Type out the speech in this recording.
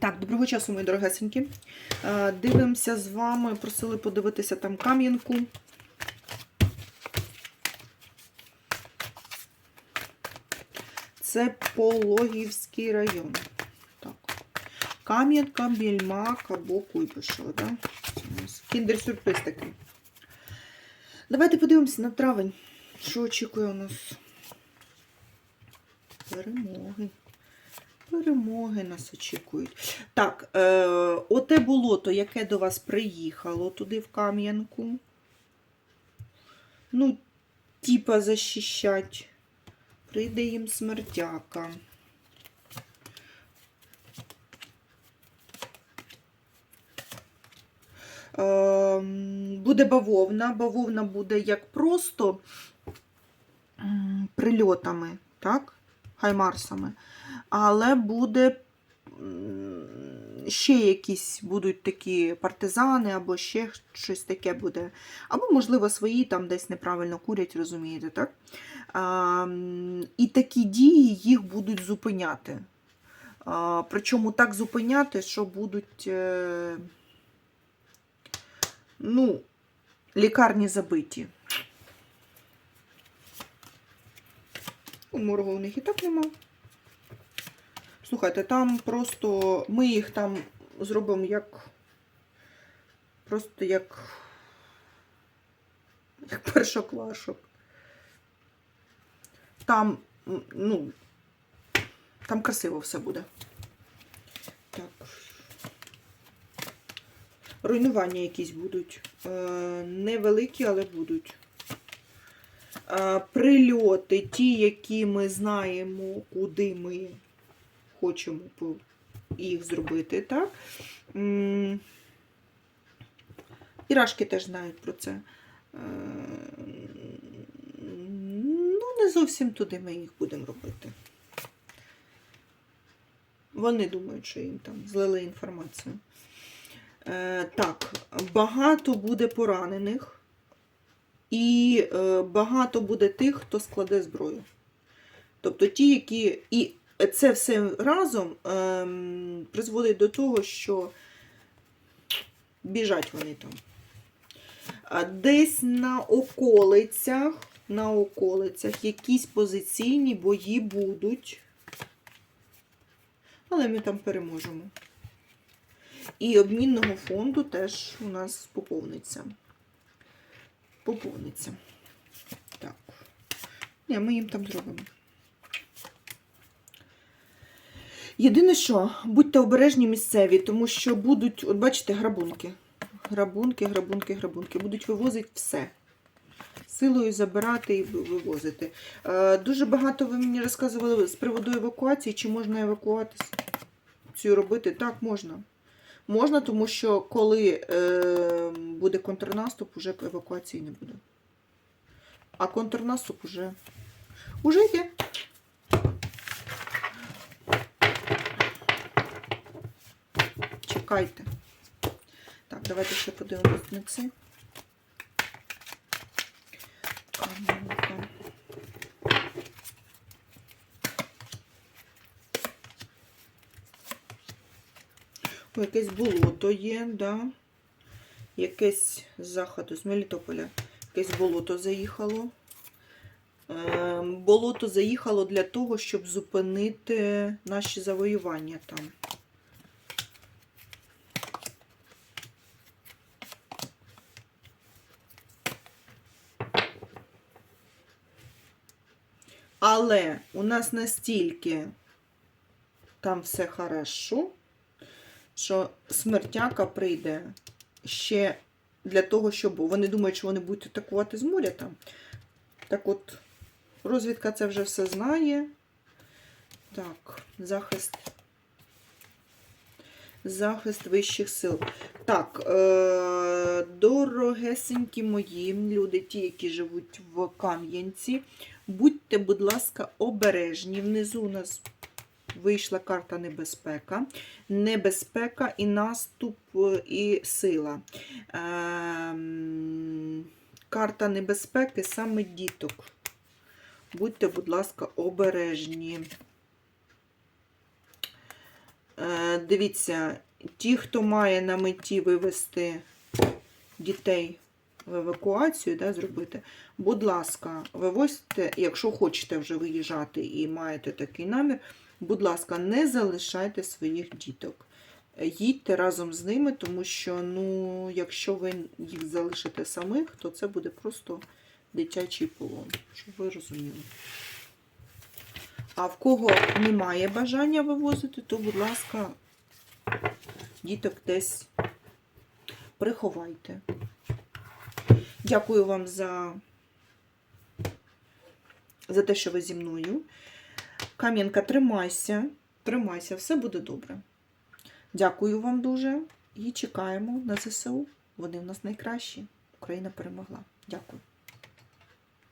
Так, доброго часу, мої дорогесенькі. Е, Дивимося з вами, просили подивитися там Кам'янку. Це Пологівський район. Так. Кам'янка, Більмак або Куйбишево, да? Кіндер-сюрприз такий. Давайте подивимося на травень. Що очікує у нас? Перемоги. Перемоги нас очікують. Так, е, оте болото, яке до вас приїхало туди в Кам'янку. Ну, типа защищать. Прийде їм смертяка. Ем, Буде бавовна. Бавовна буде як просто прильотами, так? Хаймарсами. Але буде ще якісь будуть такі партизани, або ще щось таке буде. Або, можливо, свої там десь неправильно курять, розумієте, так? А, і такі дії їх будуть зупиняти. А, причому так зупиняти, що будуть. Е, ну, лікарні забиті. У моргу у них і так нема. Слухайте, там просто ми їх там зробимо як. Просто як. Як першоклашок. Там, ну, там красиво все буде. Так. Руйнування якісь будуть. Е, невеликі, але будуть. Е, прильоти, ті, які ми знаємо, куди ми хочемо їх зробити, так? Ірашки теж знають про це. Е, ну, не зовсім туди ми їх будемо робити. Вони думають, що їм там злили інформацію. Е, так, багато буде поранених, і е, багато буде тих, хто складе зброю. Тобто ті, які. І це все разом ем, призводить до того, що біжать вони там. Десь на околицях, на околицях якісь позиційні бої будуть. Але ми там переможемо. І обмінного фонду теж у нас поповниться. Поповниться. Так. Ні, ми їм там зробимо. Єдине, що будьте обережні місцеві, тому що будуть, от бачите, грабунки. Грабунки, грабунки, грабунки. Будуть вивозити все. Силою забирати і вивозити. Е, дуже багато ви мені розказували з приводу евакуації, чи можна евакуацію робити? Так, можна. Можна, тому що коли е, буде контрнаступ, уже евакуації не буде. А контрнаступ уже, уже є. Чекайте. Так, давайте ще подивимось на це. Кам'янка. О, якесь болото є, да? Якесь з заходу, з Мелітополя. Якесь болото заїхало. Е, болото заїхало для того, щоб зупинити наші завоювання там. Але у нас настільки там все хорошо, що смертяка прийде ще для того, щоб вони думають, що вони будуть атакувати з моря там. Так от, розвідка це вже все знає. Так, захист. Захист вищих сил. Так, е- дорогесенькі мої люди, ті, які живуть в Кам'янці, будьте, будь ласка, обережні. Внизу у нас вийшла карта небезпека. Небезпека і наступ, е, і сила. Ем, карта небезпеки саме діток. Будьте, будь ласка, обережні. Е, Дивіться, ті, хто має на меті вивести дітей в евакуацію, да, зробити, будь ласка, вивозьте, якщо хочете вже виїжджати і маєте такий намір, будь ласка, не залишайте своїх діток. Їдьте разом з ними, тому що, ну, якщо ви їх залишите самих, то це буде просто дитячий полон, щоб ви розуміли. А в кого немає бажання вивозити, то, будь ласка, діток десь приховайте. Дякую вам за, за те, що ви зі мною. Кам'янка, тримайся, тримайся, все буде добре. Дякую вам дуже і чекаємо на ЗСУ. Вони в нас найкращі. Україна перемогла. Дякую.